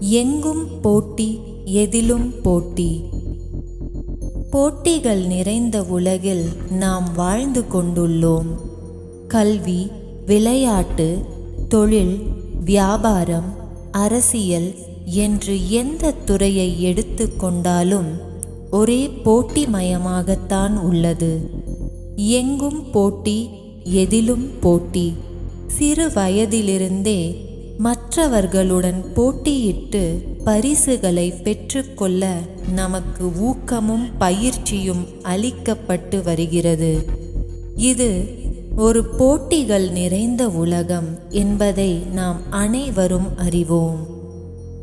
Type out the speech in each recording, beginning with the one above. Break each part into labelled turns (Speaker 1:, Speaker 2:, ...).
Speaker 1: எங்கும் போட்டி எதிலும் போட்டி. போட்டிகள் நிறைந்த உலகில் நாம் வாழ்ந்து கொண்டுள்ளோம். கல்வி விளையாட்டு தொழில் வியாபாரம் அரசியல் என்று எந்த துறையை எடுத்துக்கொண்டாலும் ஒரே போட்டிமயமாகத்தான் உள்ளது. எங்கும் போட்டி எதிலும் போட்டி. சிறு வயதிலிருந்தே மற்றவர்களுடன் போட்டியிட்டு பரிசுகளை பெற்றுக்கொள்ள நமக்கு ஊக்கமும் பயிற்சியும் அளிக்கப்பட்டு வருகிறது. இது ஒரு போட்டிகள் நிறைந்த உலகம் என்பதை நாம் அனைவரும் அறிவோம்.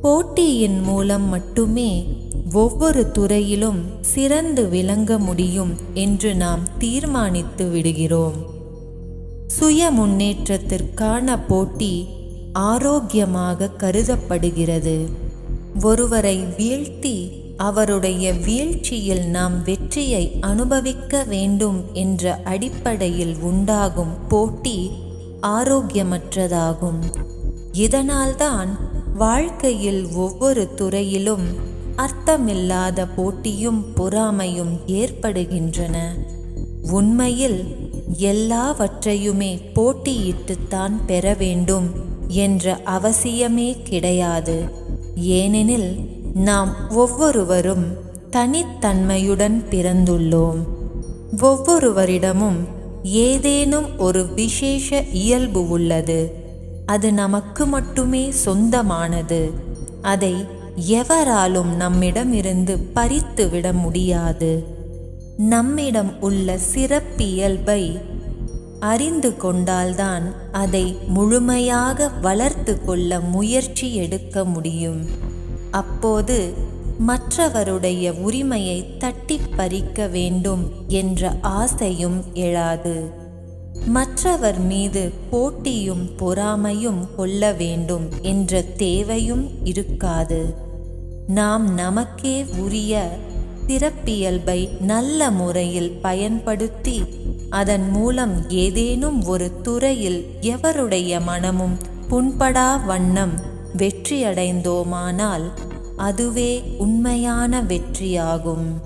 Speaker 1: போட்டியின் மூலம் மட்டுமே ஒவ்வொரு துறையிலும் சிறந்து விளங்க முடியும் என்று நாம் தீர்மானித்து விடுகிறோம். சுய முன்னேற்றத்திற்கான போட்டி ஆரோக்கியமாக கருதப்படுகிறது. ஒருவரை வீழ்த்தி அவருடைய வீழ்ச்சியில் நாம் வெற்றியை அனுபவிக்க வேண்டும் என்ற அடிப்படையில் உண்டாகும் போட்டி ஆரோக்கியமற்றதாகும். இதனால்தான் வாழ்க்கையில் ஒவ்வொரு துறையிலும் அர்த்தமில்லாத போட்டியும் பொறாமையும் ஏற்படுகின்றன. உண்மையில் எல்லாவற்றையுமே போட்டியிட்டுத்தான் பெற வேண்டும். என்ற அவசியமே கிடையாது. ஏனெனில் நாம் ஒவ்வொருவரும் தனித்தன்மையுடன் பிறந்துள்ளோம். ஒவ்வொருவரிடமும் ஏதேனும் ஒரு விசேஷ இயல்பு உள்ளது. அது நமக்கு மட்டுமே சொந்தமானது. அதை எவராலும் நம்மிடமிருந்து பறித்து விட முடியாது. நம்மிடம் உள்ள சிறப்பியல்பை அறிந்து கொண்டால்தான் அதை முழுமையாக வளர்த்து கொள்ள முயற்சி எடுக்க முடியும். அப்போது மற்றவருடைய உரிமையை தட்டி பறிக்க வேண்டும் என்ற ஆசையும் எழாது. மற்றவர் மீது போட்டியும் பொறாமையும் கொள்ள வேண்டும் என்ற தேவையும் இருக்காது. நாம் நமக்கே உரிய சிறப்பியல்பை நல்ல முறையில் பயன்படுத்தி அதன் மூலம் ஏதேனும் ஒரு துறையில் எவருடைய மனமும் புண்படா வண்ணம் வெற்றியடைந்தோமானால் அதுவே உண்மையான வெற்றியாகும்.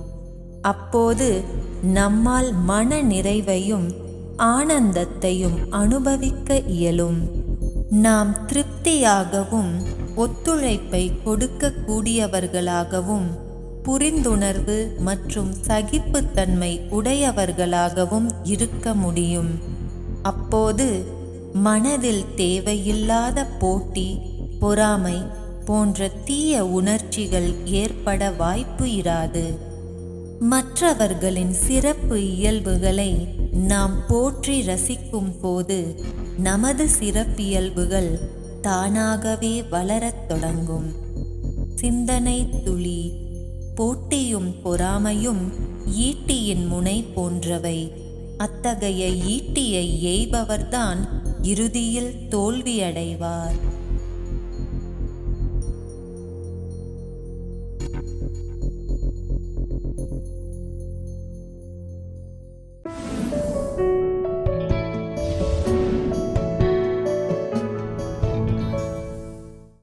Speaker 1: அப்போது நம்மால் மன நிறைவையும் ஆனந்தத்தையும் அனுபவிக்க இயலும். நாம் திருப்தியாகவும் ஒத்துழைப்பை கொடுக்கக்கூடியவர்களாகவும் புரிந்துணர்வு மற்றும் சகிப்புத்தன்மை உடையவர்களாகவும் இருக்க முடியும். அப்போது மனதில் தேவையில்லாத போட்டி பொறாமை போன்ற தீய உணர்ச்சிகள் ஏற்பட வாய்ப்பு இராது. மற்றவர்களின் சிறப்பு இயல்புகளை நாம் போற்றி ரசிக்கும் போது நமது சிறப்பியல்புகள் தானாகவே வளரத் தொடங்கும். சிந்தனை துளி போட்டியும் பொறாமையும் ஈட்டியின் முனை போன்றவை. அத்தகைய ஈட்டியை எய்பவர்தான் இறுதியில் தோல்வியடைவார்.